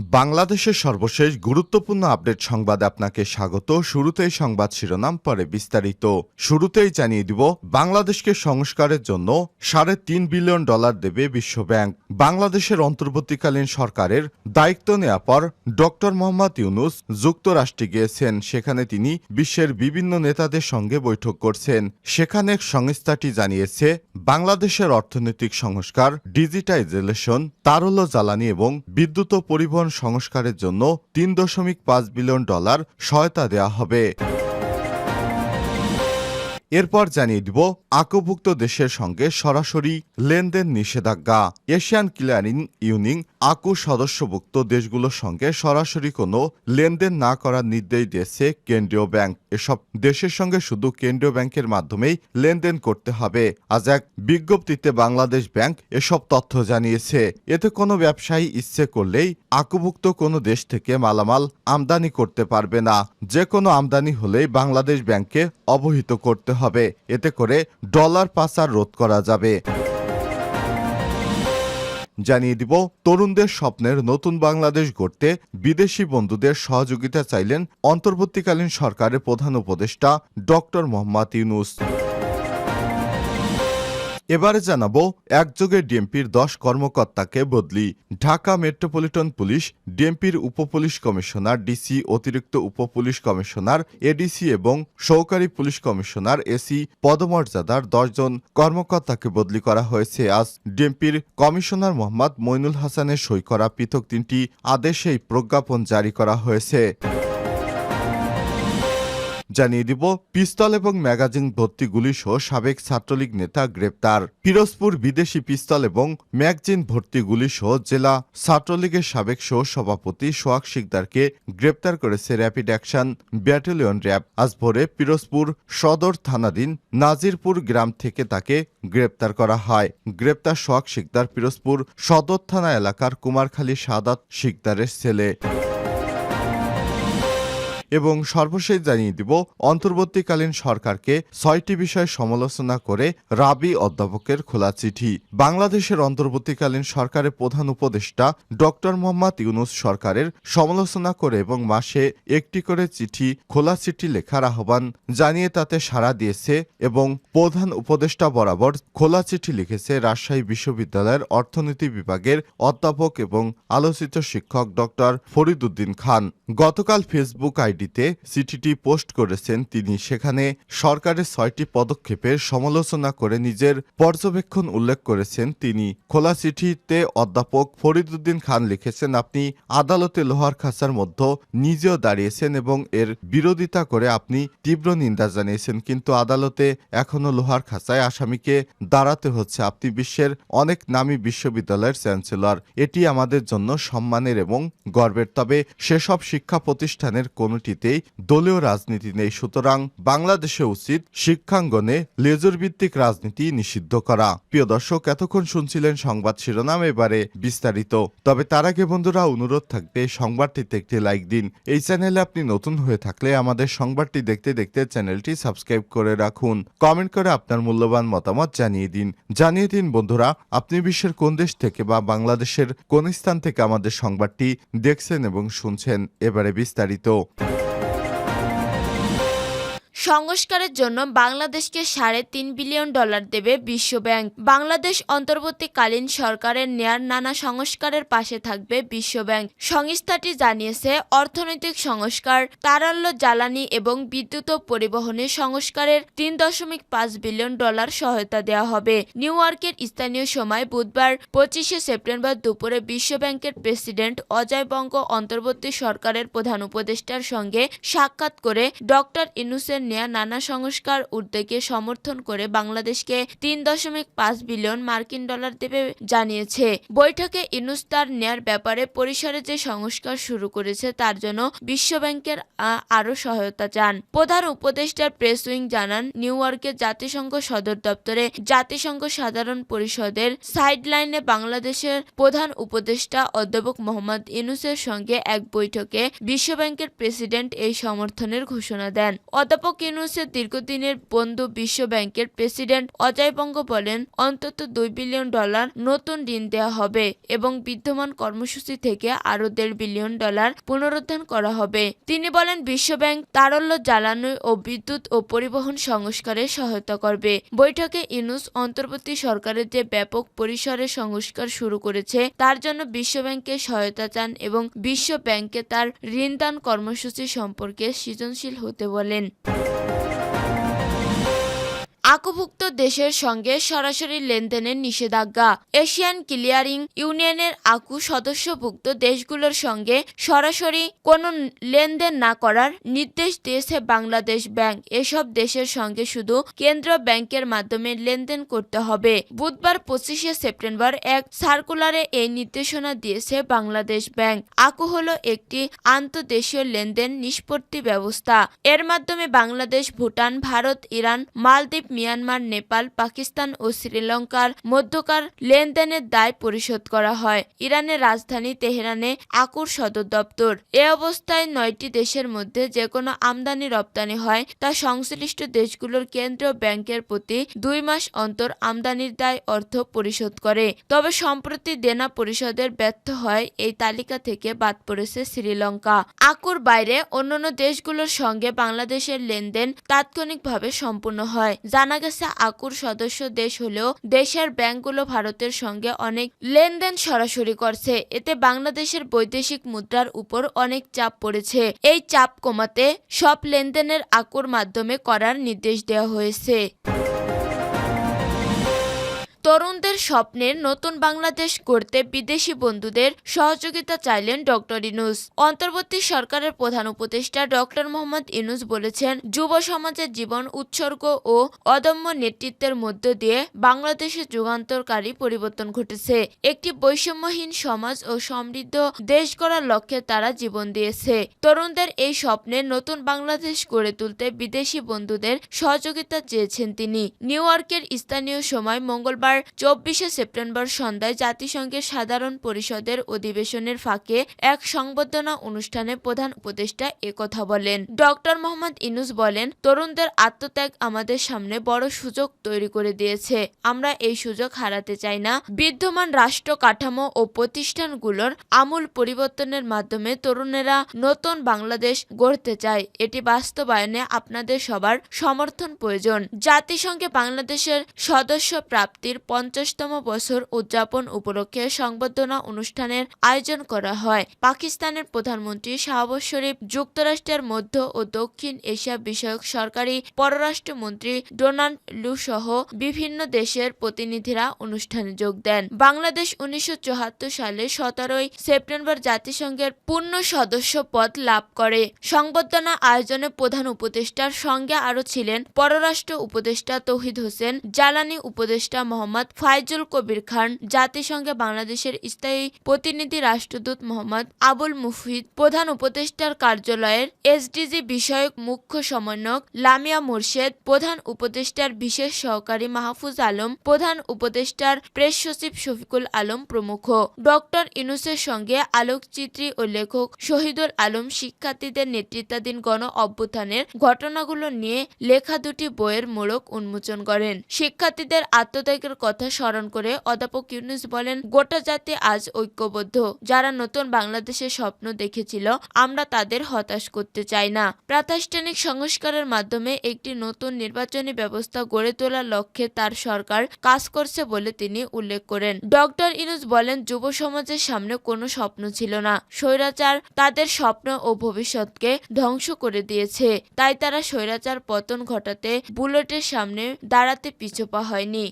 বাংলাদেশের সর্বশেষ গুরুত্বপূর্ণ আপডেট সংবাদে আপনাকে স্বাগত। শুরুতেই সংবাদ শিরোনাম, পরে বিস্তারিত। শুরুতেই জানিয়ে দিব, বাংলাদেশকে সংস্কারের জন্য সাড়ে তিন বিলিয়ন ডলার দেবে বিশ্বব্যাংক বাংলাদেশের অন্তর্বর্তীকালীন সরকারের দায়িত্ব নেওয়ার পর ডক্টর মোহাম্মদ ইউনুস যুক্তরাষ্ট্রে গিয়েছেন। সেখানে তিনি বিশ্বের বিভিন্ন নেতাদের সঙ্গে বৈঠক করছেন। সেখানে সংস্থাটি জানিয়েছে, বাংলাদেশের অর্থনৈতিক সংস্কার, ডিজিটাইজেশন, তারল্য জ্বালানি এবং বিদ্যুৎ ও পরিবহন সংস্কারের জন্য তিন দশমিক পাঁচ বিলিয়ন ডলার সহায়তা দেওয়া হবে। এরপর জানিয়ে দিব আকভুক্ত দেশের সঙ্গে সরাসরি লেনদেন নিষেধাজ্ঞা। এশিয়ান ক্লিয়ারিং ইউনিং আকু সদস্যভুক্ত দেশগুলোর সঙ্গে সরাসরি কোনো লেনদেন না করার নির্দেশ দিয়েছে কেন্দ্রীয় ব্যাংক। এসব দেশের সঙ্গে শুধু কেন্দ্রীয় ব্যাংকের মাধ্যমেই লেনদেন করতে হবে। আজ এক বিজ্ঞপ্তিতে বাংলাদেশ ব্যাংক এসব তথ্য জানিয়েছে। এতে কোনো ব্যবসায়ী ইচ্ছে করলেই আকুভুক্ত কোনো দেশ থেকে মালামাল আমদানি করতে পারবে না। যে কোনো আমদানি হলেই বাংলাদেশ ব্যাংকে অবহিত করতে হবে। এতে করে ডলার পাচার রোধ করা যাবে। জানিয়ে দিব, তরুণদের স্বপ্নের নতুন বাংলাদেশ গড়তে বিদেশি বন্ধুদের সহযোগিতা চাইলেন অন্তর্বর্তীকালীন সরকারের প্রধান উপদেষ্টা ডক্টর মোহাম্মদ ইউনুস। এবারে জানাব একযোগে ডিএমপির দশ কর্মকর্তাকে বদলি। ঢাকা মেট্রোপলিটন পুলিশ, ডিএমপির উপপুলিশ কমিশনার, ডিসি অতিরিক্ত উপপুলিশ কমিশনার, এডিসি এবং সহকারী পুলিশ কমিশনার, এসি পদমর্যাদার দশজন কর্মকর্তাকে বদলি করা হয়েছে। আজ ডিএমপির কমিশনার মোহাম্মদ মইনুল হাসানের সই করা পৃথক তিনটি আদেশে এই প্রজ্ঞাপন জারি করা হয়েছে। জানিয়ে দিব, পিস্তল এবং ম্যাগাজিন ভর্তি গুলিসহ সাবেক ছাত্রলীগ নেতা গ্রেপ্তার। পিরোজপুর বিদেশি পিস্তল এবং ম্যাগজিন ভর্তি গুলিসহ জেলা ছাত্রলীগের সাবেক সহ সভাপতি সোহাগ শিকদারকে গ্রেপ্তার করেছে র্যাপিড অ্যাকশন ব্যাটালিয়ন র্যাব। আজ ভোরে পিরোজপুর সদর থানাধীন নাজিরপুর গ্রাম থেকে তাকে গ্রেপ্তার করা হয়। গ্রেপ্তার সোহাগ শিকদার পিরোজপুর সদর থানা এলাকার কুমারখালী সাদাত শিকদারের ছেলে। এবং সর্বশেষ জানিয়ে দিব, অন্তর্বর্তীকালীন সরকারকে ছয়টি বিষয় সমালোচনা করে রাবি অধ্যাপকের খোলা চিঠি। বাংলাদেশের অন্তর্বর্তীকালীন সরকারের প্রধান উপদেষ্টা ডক্টর মোহাম্মদ ইউনুস সরকারের সমালোচনা করে এবং মাসে একটি করে চিঠি, খোলা চিঠি লেখার আহ্বান জানিয়ে তাতে সাড়া দিয়েছে এবং প্রধান উপদেষ্টা বরাবর খোলা চিঠি লিখেছে রাজশাহী বিশ্ববিদ্যালয়ের অর্থনীতি বিভাগের অধ্যাপক এবং আলোচিত শিক্ষক ডক্টর ফরিদুদ্দিন খান। গতকাল ফেসবুক আইডিতে চিঠিটি পোস্ট করেছেন তিনি। সেখানে সরকারের ছয়টি পদক্ষেপের সমালোচনা করে নিজের পর্যবেক্ষণ উল্লেখ করেছেন তিনি। খোলা চিঠিতে অধ্যাপক ফরিদুদ্দিন খান লিখেছেন, আপনি আদালতে লোহার খাঁচার মধ্যে নিজেও দাঁড়িয়েছেন এবং এর বিরোধিতা করে আপনি তীব্র নিন্দা জানিয়েছেন, কিন্তু আদালতে এখনও লোহার খাঁচায় আসামিকে দাঁড়াতে হচ্ছে। আপনি বিশ্বের অনেক নামী বিশ্ববিদ্যালয়ের চ্যান্সেলর। এটি আমাদের জন্য সম্মানের এবং গর্বের। তবে সেসব শিক্ষা প্রতিষ্ঠানের কোনোটিতেই দলীয় রাজনীতি নেই, সুতরাং বাংলাদেশে উচিত শিক্ষাঙ্গনে লেজর ভিত্তিক রাজনীতি নিষিদ্ধ করা। প্রিয় দর্শক, এতক্ষণ শুনছিলেন সংবাদ শিরোনাম, এবারে বিস্তারিত। তবে তার আগে বন্ধুরা, অনুরোধ থাকবে, সংবাদটিতে একটি লাইক দিন। এই চ্যানেলে আপনি নতুন হয়ে থাকলে আমাদের সংবাদটি দেখতে দেখতে চ্যানেলটি সাবস্ক্রাইব করে রাখুন। কমেন্ট করে আপনার মূল্যবান মতামত জানিয়ে দিন। জানিয়ে দিন, বন্ধুরা, আপনি বিশ্বের কোন দেশ থেকে বা বাংলাদেশের কোন স্থান থেকে আমাদের সংবাদটি দেখছেন এবং শুনছেন। এবারে বিস্তারিত। সংস্কারের জন্য বাংলাদেশকে সাড়ে তিন বিলিয়ন ডলার দেবে বিশ্বব্যাংক বাংলাদেশ অন্তর্বর্তীকালীন সরকারের নেয়ার নানা সংস্কারের পাশে থাকবে বিশ্বব্যাংক সংস্থাটি জানিয়েছে, অর্থনৈতিক সংস্কার, তারল্য জ্বালানি এবং বিদ্যুৎ ও পরিবহনে সংস্কারের তিন দশমিক পাঁচ বিলিয়ন ডলার সহায়তা দেওয়া হবে। নিউ ইয়র্কের স্থানীয় সময় বুধবার পঁচিশে সেপ্টেম্বর দুপুরে বিশ্বব্যাংকের প্রেসিডেন্ট অজয় বঙ্গ অন্তর্বর্তী সরকারের প্রধান উপদেষ্টার সঙ্গে সাক্ষাৎ করে ডক্টর ইনুসের নেয়া নানা সংস্কার উদ্যোগে সমর্থন করে বাংলাদেশকে তিন দশমিক পাঁচ বিলিয়ন মার্কিন ডলার দেবে জানিয়েছে। বৈঠকে ইনুস তার নেয়ার ব্যাপারে পরিসরে যে সংস্কার শুরু করেছে তার জন্য বিশ্বব্যাংকের আরও সহায়তা চান। প্রধান উপদেষ্টার প্রেস উইং জানান, নিউ ইয়র্কের জাতিসংঘ সদর দপ্তরে জাতিসংঘ সাধারণ পরিষদের সাইডলাইনে বাংলাদেশের প্রধান উপদেষ্টা অধ্যাপক মোহাম্মদ ইনুসের সঙ্গে এক বৈঠকে বিশ্বব্যাংকের প্রেসিডেন্ট এই সমর্থনের ঘোষণা দেন। অধ্যাপক ইউনুসের দীর্ঘদিনের বন্ধু বিশ্ব ব্যাংকের প্রেসিডেন্ট অজয় বঙ্গ বলেন, অন্তত দুই বিলিয়ন ডলার নতুন ঋণ দেওয়া হবে এবং বিদ্যমান কর্মসূচি থেকে আরও দেড় বিলিয়ন ডলার পুনরুদ্ধার করা হবে। তিনি বলেন, বিশ্বব্যাংক তারল্য জ্বালানি ও বিদ্যুৎ ও পরিবহন সংস্কারে সহায়তা করবে। বৈঠকে ইউনুস অন্তর্বর্তী সরকারের যে ব্যাপক পরিসরে সংস্কার শুরু করেছে, তার জন্য বিশ্বব্যাংকের সহায়তা চান এবং বিশ্ব ব্যাংকে তার ঋণদান কর্মসূচি সম্পর্কে সৃজনশীল হতে বলেন। আকুভুক্ত দেশের সঙ্গে সরাসরি লেনদেনের নিষেধাজ্ঞা। এশিয়ান ক্লিয়ারিং ইউনিয়নের আকু সদস্যভুক্ত দেশগুলোর সঙ্গে সরাসরি কোনো লেনদেন না করার নির্দেশ দিয়েছে বাংলাদেশ ব্যাংক। এসব দেশের সঙ্গে শুধু কেন্দ্রীয় ব্যাংকের মাধ্যমে লেনদেন করতে হবে। বুধবার পঁচিশে সেপ্টেম্বর এক সার্কুলারে এই নির্দেশনা দিয়েছে বাংলাদেশ ব্যাংক। আকু হলো একটি আন্তদেশীয় লেনদেন নিষ্পত্তি ব্যবস্থা। এর মাধ্যমে বাংলাদেশ, ভুটান, ভারত, ইরান, মালদ্বীপ মিয়ানমার, নেপাল, পাকিস্তান ও শ্রীলঙ্কার মধ্যকার লেনদেনের দায় পরিশোধ করা হয়। ইরানের রাজধানী তেহরানে আকুর সদর দপ্তর। এ অবস্থায় নয়টি দেশের মধ্যে যে কোনো আমদানি রপ্তানি হয়, তা সংশ্লিষ্ট দেশগুলোর কেন্দ্রীয় ব্যাংকের প্রতি দুই মাস অন্তর আমদানির দায় অর্থ পরিশোধ করে। তবে সম্প্রতি দেনা পরিশোধের ব্যর্থ হয় এই তালিকা থেকে বাদ পড়েছে শ্রীলঙ্কা। আকুর বাইরে অন্যান্য দেশগুলোর সঙ্গে বাংলাদেশের লেনদেন তাৎক্ষণিকভাবে সম্পূর্ণ হয়। জানা গেছে, আকুর সদস্য দেশ হলেও দেশের ব্যাংকগুলো ভারতের সঙ্গে অনেক লেনদেন সরাসরি করছে। এতে বাংলাদেশের বৈদেশিক মুদ্রার উপর অনেক চাপ পড়েছে। এই চাপ কমাতে সব লেনদেনের আকুর মাধ্যমে করার নির্দেশ দেওয়া হয়েছে। তরুণদের স্বপ্নের নতুন বাংলাদেশ গড়তে বিদেশি বন্ধুদের সহযোগিতা চাইলেন ডক্টর ইনুস। অন্তর্বর্তী সরকারের প্রধান উপদেষ্টা ডক্টর মোহাম্মদ ইনুস বলেছেন, যুব সমাজের জীবন উৎসর্গ ও অদম্য নেতৃত্বের মধ্য দিয়ে বাংলাদেশের যুগান্তরকারী পরিবর্তন ঘটেছে। একটি বৈষম্যহীন সমাজ ও সমৃদ্ধ দেশ গড়ার লক্ষ্যে তারা জীবন দিয়েছে। তরুণদের এই স্বপ্নের নতুন বাংলাদেশ গড়ে তুলতে বিদেশি বন্ধুদের সহযোগিতা চেয়েছেন তিনি। নিউ ইয়র্কের স্থানীয় সময় মঙ্গলবার চব্বিশে সেপ্টেম্বর সন্ধ্যায় জাতিসংঘের সাধারণ পরিষদের অধিবেশনের ফাঁকে এক সংবর্ধনা অনুষ্ঠানে প্রধান উপদেষ্টা একথা বলেন। ডক্টর মোহাম্মদ ইনুস বলেন, তরুণদের আত্মত্যাগ আমাদের সামনে বড় সুযোগ তৈরি করে দিয়েছে। আমরা এই সুযোগ হারাতে চাই না। বিদ্যমান রাষ্ট্র কাঠামো ও প্রতিষ্ঠানগুলোর আমূল পরিবর্তনের মাধ্যমে তরুণেরা নতুন বাংলাদেশ গড়তে চায়। এটি বাস্তবায়নে আপনাদের সবার সমর্থন প্রয়োজন। জাতিসংঘে বাংলাদেশের সদস্য প্রাপ্তির পঞ্চাশতম বছর উদযাপন উপলক্ষে সংবর্ধনা অনুষ্ঠানের আয়োজন করা হয়। পাকিস্তানের প্রধানমন্ত্রী শাহবাজ শরীফ, যুক্তরাষ্ট্রের মধ্য ও দক্ষিণ এশিয়া বিষয়ক সরকারি পররাষ্ট্রমন্ত্রী ডোনাল্ড লু সহ বিভিন্ন দেশের প্রতিনিধিরা অনুষ্ঠানে যোগ দেন। বাংলাদেশ উনিশশো চুয়াত্তর সালে সতেরোই সেপ্টেম্বর জাতিসংঘের পূর্ণ সদস্য পদ লাভ করে। সংবর্ধনা আয়োজনে প্রধান উপদেষ্টার সঙ্গে আরও ছিলেন পররাষ্ট্র উপদেষ্টা তৌহিদ হোসেন, জ্বালানি উপদেষ্টা মোহাম্মদ ফাইজুল কবির খান, জাতিসংঘে বাংলাদেশের স্থায়ী প্রতিনিধি রাষ্ট্রদূত মোহাম্মদ আবুল মুফিদ, প্রধান উপদেষ্টার কার্যালয়ের এসডিজি বিষয়ক মুখ্য সমন্বয়ক লামিয়া মুর্শেদ, প্রধান উপদেষ্টার বিশেষ সহকারী মাহফুজ আলম, প্রধান উপদেষ্টার প্রেস সচিব শফিকুল আলম প্রমুখ। ডক্টর ইনুসের সঙ্গে আলোকচিত্রী ও লেখক শহীদুল আলম শিক্ষার্থীদের নেতৃত্বাধীন গণ অভ্যুত্থানের ঘটনাগুলো নিয়ে লেখা দুটি বইয়ের মোড়ক উন্মোচন করেন। শিক্ষার্থীদের আত্মত্যাগের কথা স্মরণ করে অধ্যাপক ইউনুস বলেন, গোটা জাতি আজ ঐক্যবদ্ধ। যারা নতুন বাংলাদেশের স্বপ্ন দেখেছিল, আমরা তাদের হতাশ করতে চাই না। প্রাতিষ্ঠানিক সংস্কারের মাধ্যমে একটি নতুন নির্বাচনী ব্যবস্থা গড়ে তোলার লক্ষ্যে তার সরকার কাজ করছে বলে তিনি উল্লেখ করেন। ডক্টর ইনুস বলেন, যুব সমাজের সামনে কোনো স্বপ্ন ছিল না। স্বৈরাচার তাদের স্বপ্ন ও ভবিষ্যৎকে ধ্বংস করে দিয়েছে। তাই তারা স্বৈরাচার পতন ঘটাতে বুলেটের সামনে দাঁড়াতে পিছপা হয়নি।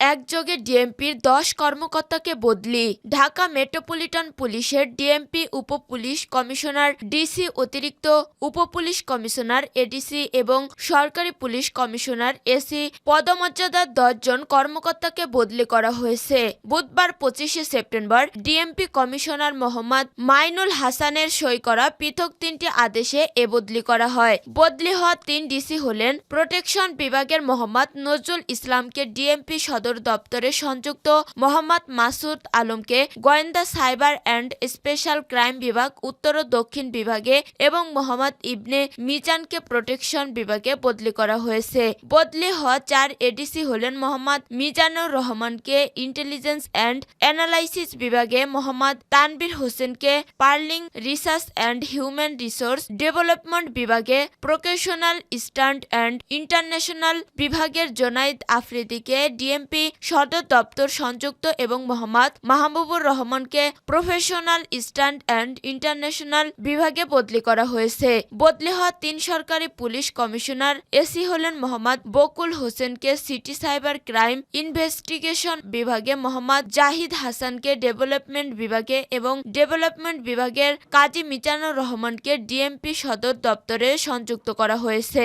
একযোগে ডিএমপির দশ কর্মকর্তাকে বদলি। ঢাকা মেট্রোপলিটন পুলিশের ডিএমপি উপ পুলিশ কমিশনার, ডিসি অতিরিক্ত উপ পুলিশ কমিশনার, এডিসি এবং সরকারি পুলিশ কমিশনার, এসি পদমর্যাদার দশজন কর্মকর্তাকে বদলি করা হয়েছে। বুধবার পঁচিশে September DMP commissioner Mohammad Mainul হাসানের সই করা পৃথক তিনটি আদেশে এ বদলি করা হয়। বদলি হওয়া তিন ডিসি হলেন প্রোটেকশন বিভাগের মোহাম্মদ নজরুল ইসলামকে ডিএমপি সদর সদর দপ্তরে সংযুক্ত মোহাম্মদ মাসুদ আলমকে গোয়েন্দা সাইবার অ্যান্ড স্পেশাল ক্রাইম বিভাগ, উত্তর ও দক্ষিণ বিভাগে এবং মোহাম্মদ ইবনে মিজানকে প্রোটেকশন বিভাগে বদলি করা হয়েছে। বদলি হওয়া চার এডিসি হলেন মোহাম্মদ মিজানুর রহমানকে, ইন্টেলিজেন্স অ্যান্ড অ্যানালাইসিস বিভাগে মোহাম্মদ তানবির হোসেনকে, purlin research and human resource development বিভাগে, প্রফেশনাল স্ট্যান্ড অ্যান্ড ইন্টারন্যাশনাল বিভাগের জোনাইদ আফ্রিদিকে, ডিএমপি সদর দপ্তর সংযুক্ত এবং মোহাম্মদ মাহবুবুর রহমানকে প্রফেশনাল স্ট্যান্ড অ্যান্ড ইন্টারন্যাশনাল বিভাগে বদলি করা হয়েছে। বদলি হওয়া তিন সরকারি পুলিশ কমিশনার এসি হলেন মোহাম্মদ বকুল হোসেনকে সিটি সাইবার ক্রাইম ইনভেস্টিগেশন বিভাগে, মোহাম্মদ জাহিদ হাসানকে ডেভেলপমেন্ট বিভাগে এবং ডেভেলপমেন্ট বিভাগের কাজী মিজানুর রহমানকে ডিএমপি সদর দপ্তরে সংযুক্ত করা হয়েছে।